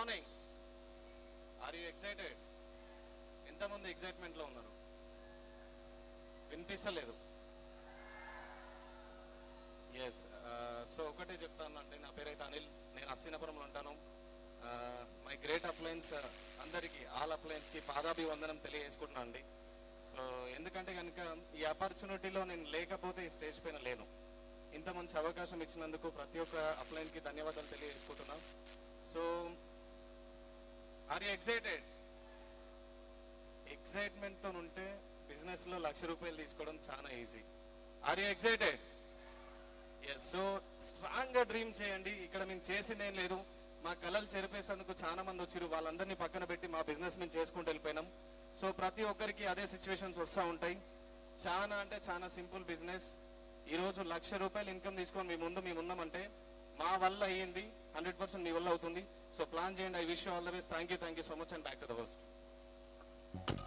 Morning or you excited ఎంతమంది ఎక్సైట్మెంట్లో ఉన్నారు? వినిపిస్తలేదు. ఎస్ సో uh, ఒకటే చెప్తాను అండి. నా పేరైతే అనిల్. నేను అస్సినపురంలో ఉంటాను. మై గ్రేట్ అప్లయన్స్ అందరికీ ఆల్ అప్లయన్స్కి పాదాభివందనం తెలియజేసుకుంటున్నాను అండి. సో ఎందుకంటే కనుక ఈ ఆపర్చునిటీలో నేను లేకపోతే ఈ స్టేజ్ పైన లేను. ఇంత మంచి అవకాశం ఇచ్చినందుకు ప్రతి ఒక్క అప్లయన్కి ధన్యవాదాలు తెలియజేసుకుంటున్నాను సో ఆర్ యూ ఎక్సైటెడ్ ఎక్సైట్మెంట్తో ఉంటే బిజినెస్లో లక్ష రూపాయలు తీసుకోవడం చాలా easy are you excited yes so స్ట్రాంగ్గా డ్రీమ్ చేయండి. ఇక్కడ మేము చేసింది ఏం లేదు. మా కళలు చెరిపేసేందుకు చాలా మంది వచ్చారు వాళ్ళందరినీ పక్కన పెట్టి మా బిజినెస్ మేము చేసుకుంటూ వెళ్ళిపోయినాం. సో ప్రతి ఒక్కరికి అదే సిచ్యువేషన్స్ వస్తూ ఉంటాయి. చాలా అంటే చాలా సింపుల్ బిజినెస్ ఈ రోజు లక్ష రూపాయలు ఇన్కమ్ తీసుకొని మీ ముందు మేము ఉన్నామంటే మా వల్ల అయ్యింది. హండ్రెడ్ పర్సెంట్ మీ వల్ల అవుతుంది. సో ప్లాన్ చేయండి. I wish all the best. Thank you thank you so much and back to the first